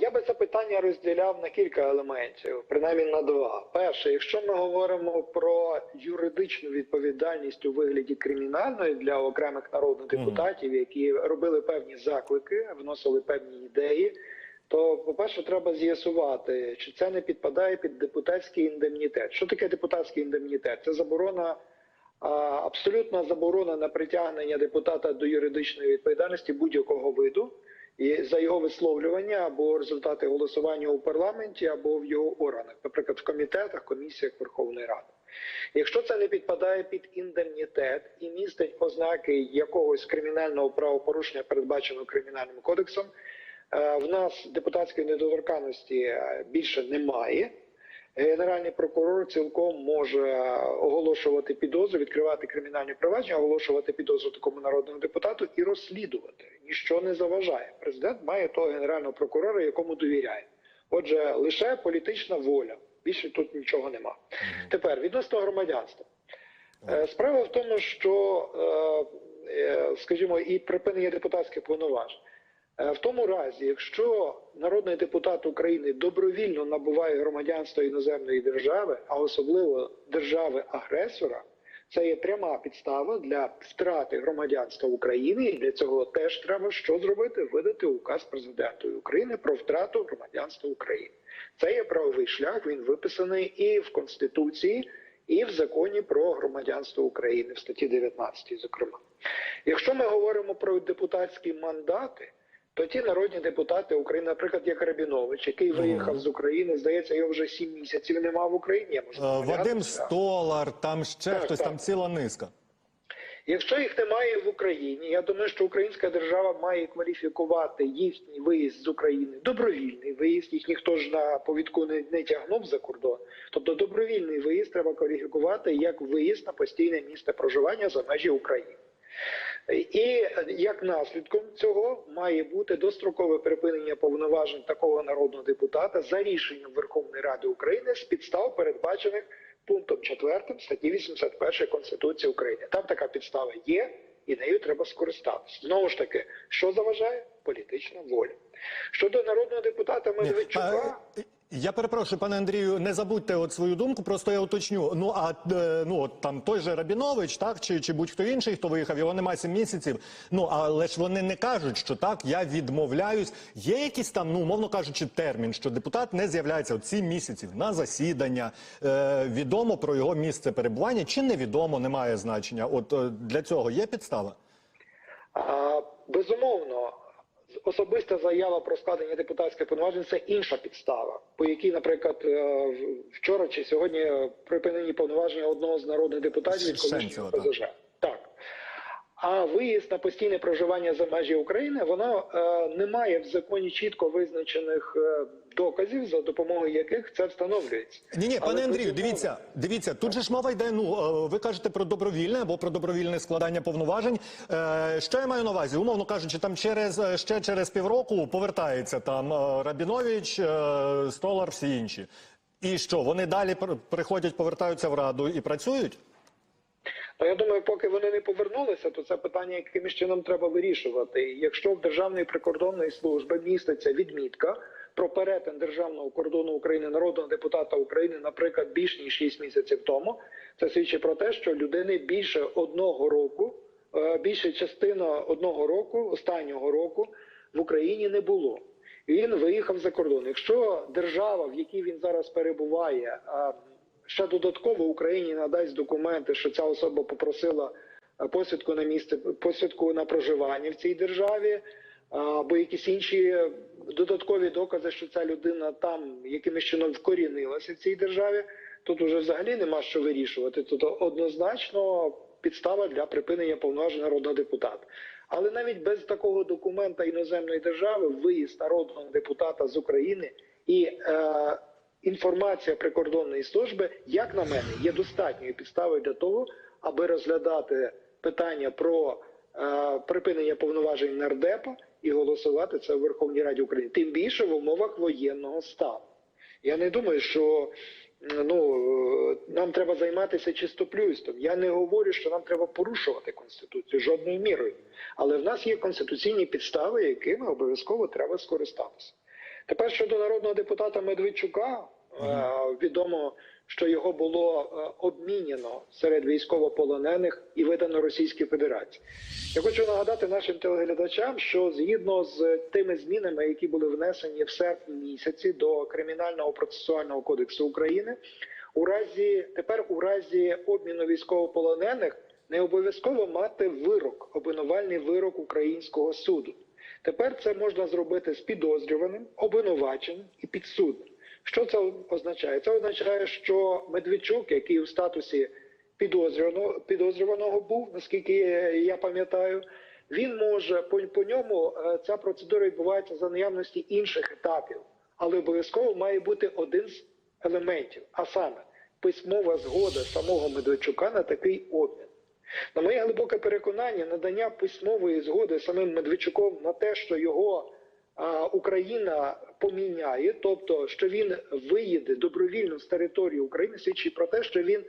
Я би це питання розділяв на кілька елементів, принаймні на два. Перше, якщо ми говоримо про юридичну відповідальність у вигляді кримінальної для окремих народних депутатів, які робили певні заклики, вносили певні ідеї, то, по-перше, треба з'ясувати, чи це не підпадає під депутатський індемнітет. Що таке депутатський індемнітет? Це заборона. Абсолютна заборона на притягнення депутата до юридичної відповідальності будь-якого виду і за його висловлювання або результати голосування у парламенті, або в його органах, наприклад, в комітетах, комісіях Верховної Ради. Якщо це не підпадає під індемнітет і містить ознаки якогось кримінального правопорушення, передбаченого кримінальним кодексом, е, в нас депутатської недоторканності е, більше немає. Генеральний прокурор цілком може оголошувати підозру, відкривати кримінальні провадження, оголошувати підозру такому народному депутату і розслідувати. Ніщо не заважає. Президент має того генерального прокурора, якому довіряє. Отже, лише політична воля. Більше тут нічого нема. Тепер відносно громадянства. Е, Справа в тому, що, е, е, скажімо, і припинення депутатських повноважень. Е, В тому разі, якщо народний депутат України добровільно набуває громадянство іноземної держави, а особливо держави-агресора, це є пряма підстава для втрати громадянства України, і для цього теж треба що зробити? Видати указ президенту України про втрату громадянства України. Це є правовий шлях. Він виписаний і в Конституції, і в законі про громадянство України в статті 19, зокрема. Якщо ми говоримо про депутатські мандати, то ті народні депутати України, наприклад, як Рабінович, який виїхав з України, здається, його вже сім місяців немає в Україні. Я можу Е, Вадим. Столар, там ще Так, хтось, так. там ціла низка. Якщо їх немає в Україні, я думаю, що українська держава має кваліфікувати їхній виїзд з України, добровільний виїзд. Їх ніхто ж на повідку не, не тягнув за кордон. Тобто добровільний виїзд треба кваліфікувати як виїзд на постійне місце проживання за межі України. І як наслідком цього має бути дострокове припинення повноважень такого народного депутата за рішенням Верховної Ради України з підстав, передбачених пунктом 4 статті 81 Конституції України. Там така підстава є, і нею треба скористатися. Знову ж таки, що заважає? Політична воля. Щодо народного депутата Медведчука. Я перепрошую, пане Андрію, не забудьте от свою думку, просто я уточню. Ну а е, ну от там той же Рабінович, так чи, чи будь-хто інший, хто виїхав, його немає сім місяців. Ну але ж вони не кажуть, що так, я відмовляюсь. Є якийсь там, ну умовно кажучи, термін, що депутат не з'являється от сім місяців на засідання. Е, відомо про його місце перебування, чи невідомо, немає значення. От е, для цього є підстава. А, безумовно, особиста заява про складення депутатських повноважень це інша підстава, по якій, наприклад, е, вчора чи сьогодні припинені повноваження одного з народних депутатів від колишнього. ПЗЖ. А виїзд на постійне проживання за межі України воно е, не має в законі чітко визначених е, доказів, за допомогою яких це встановлюється. Ні, ні, Але пане Андрію, дивіться, дивіться, тут же ж мова йде. Ну е, ви кажете про добровільне або про добровільне складання повноважень. Е, Що я маю на увазі? Умовно кажучи, там через е, ще через півроку повертається там е, Рабінович, е, Столар, всі інші. І що вони далі пр- приходять, повертаються в раду і працюють? Ну, я думаю, поки вони не повернулися, то це питання якимось чином треба вирішувати. Якщо в Державної прикордонної служби міститься відмітка про перетин державного кордону України народного депутата України, наприклад, більш ніж 6 місяців тому, це свідчить про те, що людини більше одного року, е, більше частина одного року, останнього року в Україні не було. Він виїхав за кордон. Якщо держава, в якій він зараз перебуває, ще додатково Україні надасть документи, що ця особа попросила е, посвідку на місце, посвідку на проживання в цій державі, або якісь інші додаткові докази, що ця людина там якимось чином вкорінилася в цій державі. Тут уже взагалі нема що вирішувати. Тут однозначно підстава для припинення повноважень народного депутата. Але навіть без такого документа іноземної держави виїзд народного депутата з України і е, інформація прикордонної служби, як на мене, є достатньою підставою для того, аби розглядати питання про е, припинення повноважень нардепа і голосувати це в Верховній Раді України. Тим більше в умовах воєнного стану. Я не думаю, що ну е, нам треба займатися чистоплюйством. Я не говорю, що нам треба порушувати конституцію жодною мірою. Але в нас є конституційні підстави, якими обов'язково треба скористатися. Тепер щодо народного депутата Медведчука, відомо, що його було е, обміняно серед військовополонених і видано Російській Федерації. Я хочу нагадати нашим телеглядачам, що згідно з тими змінами, які були внесені в серпні місяці до кримінального процесуального кодексу України, у разі тепер у разі обміну військовополонених не обов'язково мати вирок, обвинувальний вирок українського суду. Тепер це можна зробити з підозрюваним, обвинуваченим і підсудним. Що це означає? Це означає, що Медведчук, який у статусі підозрюваного, підозрюваного був, наскільки я пам'ятаю, він може по, по ньому е, ця процедура відбувається за наявності інших етапів, але обов'язково має бути один з елементів, а саме письмова згода самого Медведчука на такий обмін. На моє глибоке переконання, надання письмової згоди самим Медведчуком на те, що його Україна поміняє, тобто що він виїде добровільно з території України, свідчить про те, що він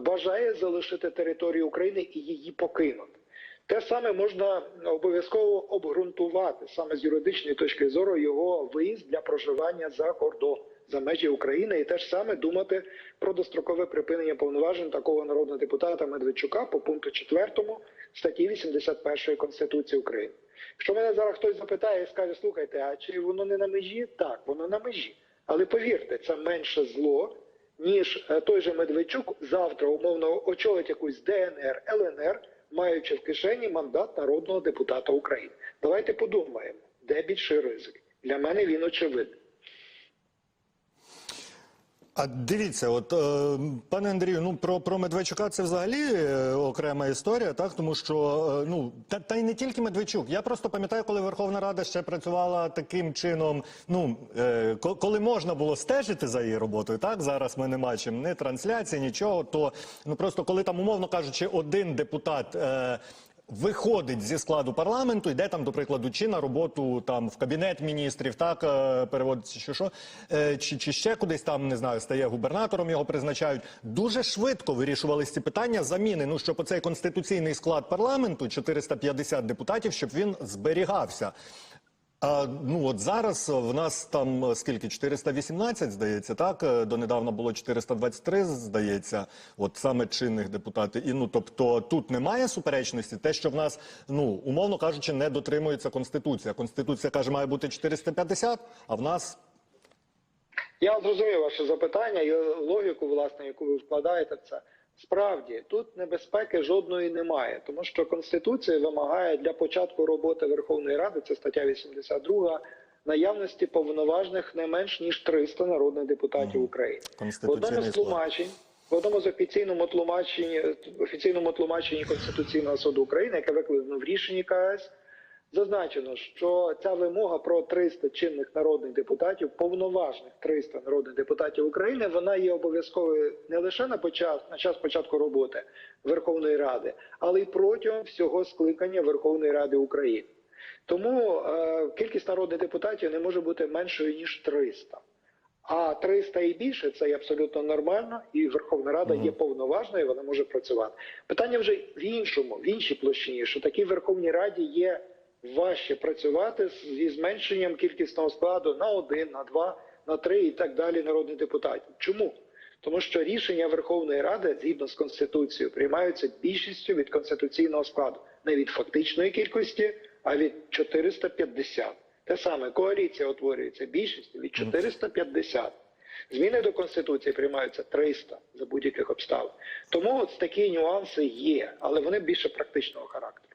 бажає залишити територію України і її покинути. Те саме можна обов'язково обґрунтувати саме з юридичної точки зору його виїзд для проживання за кордон за межі України, і теж саме думати про дострокове припинення повноважень такого народного депутата Медведчука по пункту 4 статті 81 Конституції України. Якщо мене зараз хтось запитає і скаже, слухайте, а чи воно не на межі? Так, воно на межі. Але повірте, це менше зло, ніж е, той же Медведчук завтра умовно очолить якусь ДНР, ЛНР, маючи в кишені мандат народного депутата України. Давайте подумаємо, де більший ризик. Для мене він очевидний. А дивіться, от е, пане Андрію, ну про, про Медведчука це взагалі е, окрема історія, так тому що е, ну та, та й не тільки Медведчук. Я просто пам'ятаю, коли Верховна Рада ще працювала таким чином. Ну е, коли можна було стежити за її роботою, так зараз ми не бачимо ні трансляції, нічого. То ну просто коли там, умовно кажучи, один депутат. Е, Виходить зі складу парламенту, йде там, до прикладу, чи на роботу там в кабінет міністрів, так е, переводиться, чи що, е, чи, чи ще кудись там не знаю, стає губернатором, його призначають. Дуже швидко вирішувалися ці питання заміни. Ну щоб оцей конституційний склад парламенту, 450 депутатів, щоб він зберігався. А, ну от зараз в нас там е, скільки 418, здається, так Е, донедавна було 423, здається, от саме чинних депутатів. І ну тобто тут немає суперечності. Те, що в нас, ну умовно кажучи, не дотримується конституція. Конституція каже, має бути 450, а в нас Я зрозумів ваше запитання і логіку, власне, яку ви вкладаєте в це. Справді тут небезпеки жодної немає, тому що Конституція вимагає для початку роботи Верховної Ради, це стаття 82, наявності повноважних не менш ніж 300 народних депутатів України. В одному з тлумачень, в одному з офіційному тлумаченні, офіційному тлумаченні Конституційного суду України, яке викладено в рішенні КС, зазначено, що ця вимога про 300 чинних народних депутатів, повноважних 300 народних депутатів України, вона є обов'язковою не лише на почас, на час початку роботи Верховної Ради, але й протягом всього скликання Верховної Ради України. Тому е, кількість народних депутатів не може бути меншою ніж 300. А 300 і більше це є абсолютно нормально, і Верховна Рада є повноважною, вона може працювати. Питання вже в іншому, в іншій площині, що такій Верховній Раді є важче працювати зі зменшенням кількісного складу на один, на два, на три і так далі народних депутатів. Чому? Тому що рішення Верховної Ради згідно з конституцією приймаються більшістю від конституційного складу, не від фактичної кількості, а від 450. Те саме коаліція утворюється більшістю від 450. Зміни до конституції приймаються 300 за будь-яких обставин. Тому от такі нюанси є, але вони більше практичного характеру.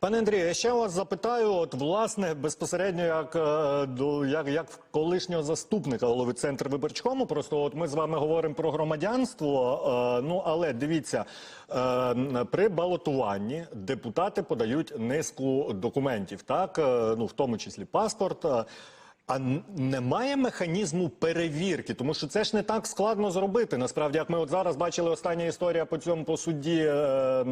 Пане Андрію, я ще вас запитаю, от власне безпосередньо як, е, як, як колишнього заступника голови центру виборчкому. Просто от ми з вами говоримо про громадянство. е, ну але дивіться, е, при балотуванні депутати подають низку документів, так ну в тому числі паспорт. е, а немає механізму перевірки, тому що це ж не так складно зробити. Насправді, як ми от зараз бачили, остання історія по цьому по судді е, е,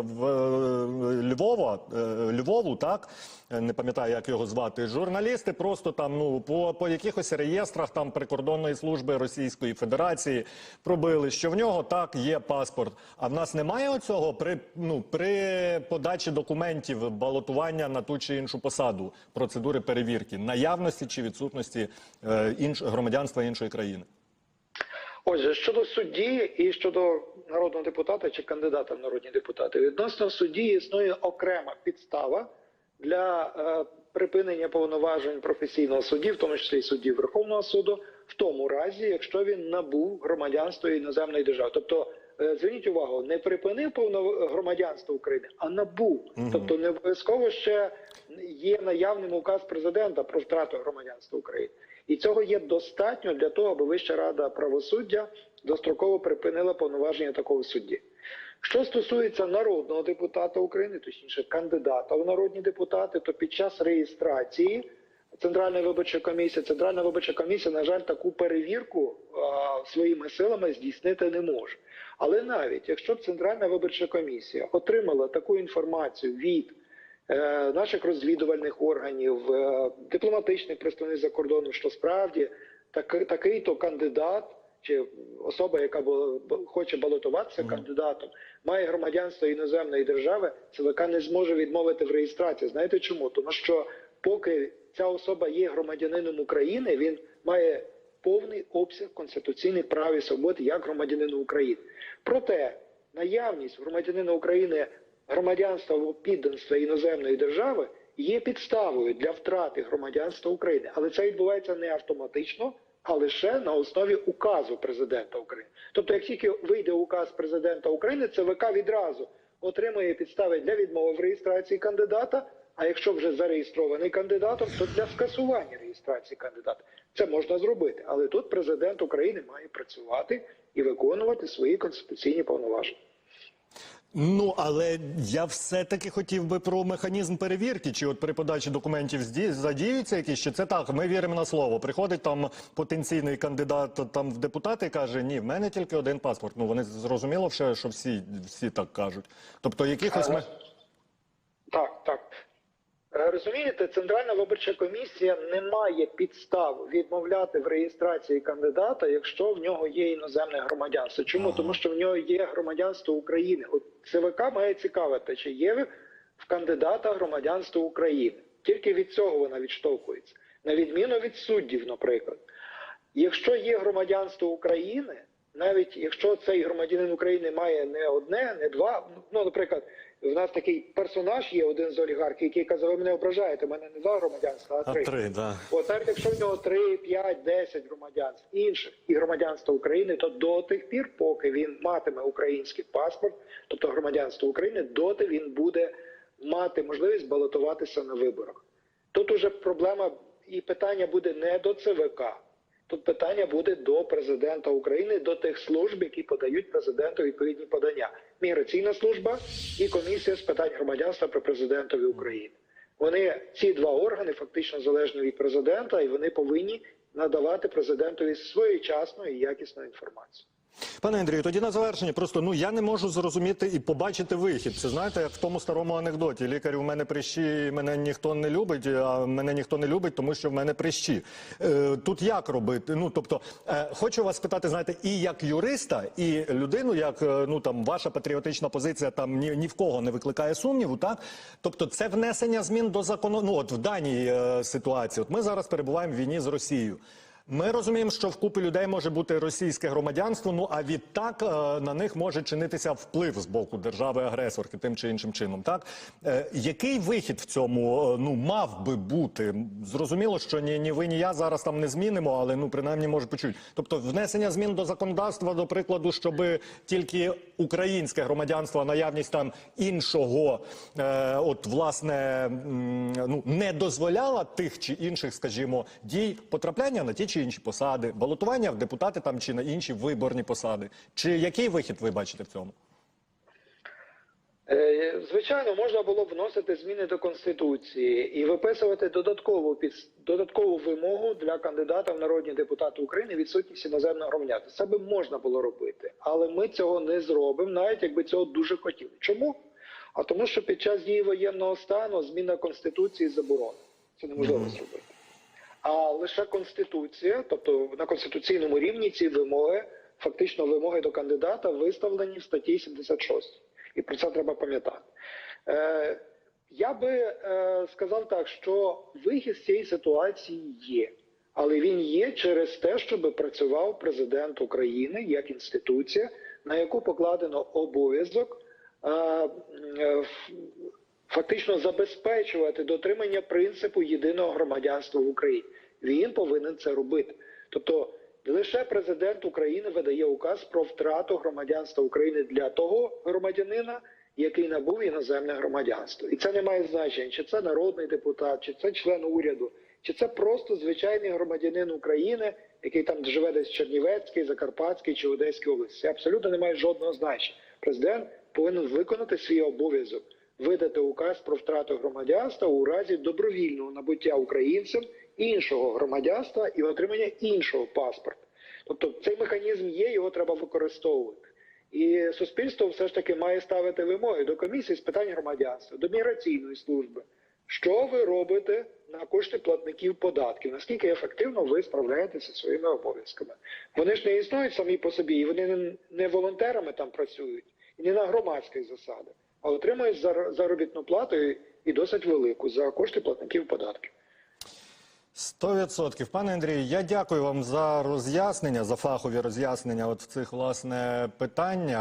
в е, Львова, е, Львову, так Е, не пам'ятаю, як його звати. Журналісти просто там ну по, по якихось реєстрах там прикордонної служби Російської Федерації пробили, що в нього так є паспорт. А в нас немає оцього при ну при подачі документів балотування на ту чи іншу посаду, процедури перевірки, наявності чи чи відсутності е, інш, громадянства іншої країни. Отже, щодо судді і щодо народного депутата чи кандидата в народні депутати, відносно судді існує окрема підстава для е, припинення повноважень професійного судді, в тому числі і судді Верховного суду, в тому разі, якщо він набув громадянство іноземної держави. Тобто, зверніть увагу, не припинив повно громадянство України, а набув. Тобто, не обов'язково ще є наявним указ президента про втрату громадянства України. І цього є достатньо для того, аби Вища рада правосуддя достроково припинила повноваження такого судді. Що стосується народного депутата України, точніше кандидата в народні депутати, то під час реєстрації Центральної виборчої комісії, Центральна виборча комісія, на жаль, таку перевірку а, своїми силами здійснити не може. Але навіть якщо б Центральна виборча комісія отримала таку інформацію від е, наших розвідувальних органів, е, дипломатичних представників за кордоном, що справді так, такий-то кандидат чи особа, яка бо- хоче балотуватися кандидатом, має громадянство іноземної держави, ЦВК не зможе відмовити в реєстрації. Знаєте чому? Тому що поки ця особа є громадянином України, він має повний обсяг конституційних прав і свобод як громадянина України. Проте наявність громадянина України громадянства або підданства іноземної держави є підставою для втрати громадянства України, але це відбувається не автоматично, а лише на основі указу президента України. Тобто, як тільки вийде указ президента України, ЦВК відразу отримує підстави для відмови в реєстрації кандидата. А якщо вже зареєстрований кандидатом, то для скасування реєстрації кандидата це можна зробити. Але тут президент України має працювати і виконувати свої конституційні повноваження. Ну але я все-таки хотів би про механізм перевірки, чи от при подачі документів задіються якісь, чи це так. Ми віримо на слово. Приходить там потенційний кандидат там в депутати і каже: ні, в мене тільки один паспорт. Ну вони зрозуміло, що всі, всі так кажуть. Тобто, якихось ми... Так, так. Е, Розумієте, Центральна виборча комісія не має підстав відмовляти в реєстрації кандидата, якщо в нього є іноземне громадянство. Чому? Тому що в нього є громадянство України. От ЦВК має цікавити, чи є в кандидата громадянство України. Тільки від цього вона відштовхується, на відміну від суддів, наприклад. Якщо є громадянство України, навіть якщо цей громадянин України має не одне, не два, ну, наприклад, в нас такий персонаж є один з олігархів, який каже, ви мене ображаєте, у мене не два громадянства, а А три. три, да. От навіть якщо в нього 3, 5, 10 громадянств інших і громадянство України, то до тих пір, поки він матиме український паспорт, тобто громадянство України, доти він буде мати можливість балотуватися на виборах. Тут уже проблема і питання буде не до ЦВК. Тут питання буде до президента України, до тих служб, які подають президенту відповідні подання. Міграційна служба і комісія з питань громадянства при президентові України. Вони ці два органи фактично залежні від президента, і вони повинні надавати президентові своєчасну і якісну інформацію. Пане Андрію, тоді на завершення. Просто ну я не можу зрозуміти і побачити вихід. Це знаєте, як в тому старому анекдоті. Лікар у мене прищі, мене ніхто не любить, а мене ніхто не любить, тому що в мене прищі. Е, тут як робити? Ну тобто, е, хочу вас спитати, знаєте, і як юриста, і людину, як е, ну там ваша патріотична позиція там ні, ні в кого не викликає сумніву, так? Тобто, це внесення змін до закону. Ну от в даній е, ситуації. От ми зараз перебуваємо в війні з Росією. Ми розуміємо, що в купи людей може бути російське громадянство. Ну а відтак е, на них може чинитися вплив з боку держави-агресорки тим чи іншим чином. Так е, який вихід в цьому е, ну мав би бути? Зрозуміло, що ні, ні ви, ні я зараз там не змінимо, але ну принаймні може почути. Тобто, внесення змін до законодавства, до прикладу, щоб тільки українське громадянство, наявність там іншого, е, от власне ну не дозволяла тих чи інших, скажімо, дій потрапляння на ті чи інші посади, балотування в депутати там чи на інші виборні посади. Чи який вихід ви бачите в цьому? Е, Звичайно, можна було б вносити зміни до конституції і виписувати додаткову підс- додаткову вимогу для кандидата в народні депутати України відсутність іноземного громадянства. Це би можна було робити, але ми цього не зробимо, навіть якби цього дуже хотіли. Чому? А тому, що під час дії воєнного стану зміна конституції заборонена. Це неможливо зробити. А лише конституція, тобто на конституційному рівні ці вимоги, фактично вимоги до кандидата, виставлені в статті 76. І про це треба пам'ятати. Е, Я би е, сказав так, що вихід з цієї ситуації є, але він є через те, щоб працював президент України як інституція, на яку покладено обов'язок е, е, фактично забезпечувати дотримання принципу єдиного громадянства в Україні. Він повинен це робити. Тобто лише президент України видає указ про втрату громадянства України для того громадянина, який набув іноземне громадянство. І це не має значення, чи це народний депутат, чи це член уряду, чи це просто звичайний громадянин України, який там живе десь в Чернівецькій, Закарпатській чи Одеській області. Це абсолютно не має жодного значення. Президент повинен виконати свій обов'язок видати указ про втрату громадянства у разі добровільного набуття українцем іншого громадянства і отримання іншого паспорта. Тобто цей механізм є, його треба використовувати. І суспільство все ж таки має ставити вимоги до комісії з питань громадянства, до міграційної служби. Що ви робите на кошти платників податків? Наскільки ефективно ви справляєтеся своїми обов'язками? Вони ж не існують самі по собі, і вони не- волонтерами там працюють, і не на громадських засадах, а отримуєш зар- заробітну плату і- досить велику за кошти платників податків. Сто відсотків. Пане Андрію, я дякую вам за роз'яснення, за фахові роз'яснення от в цих власне питання.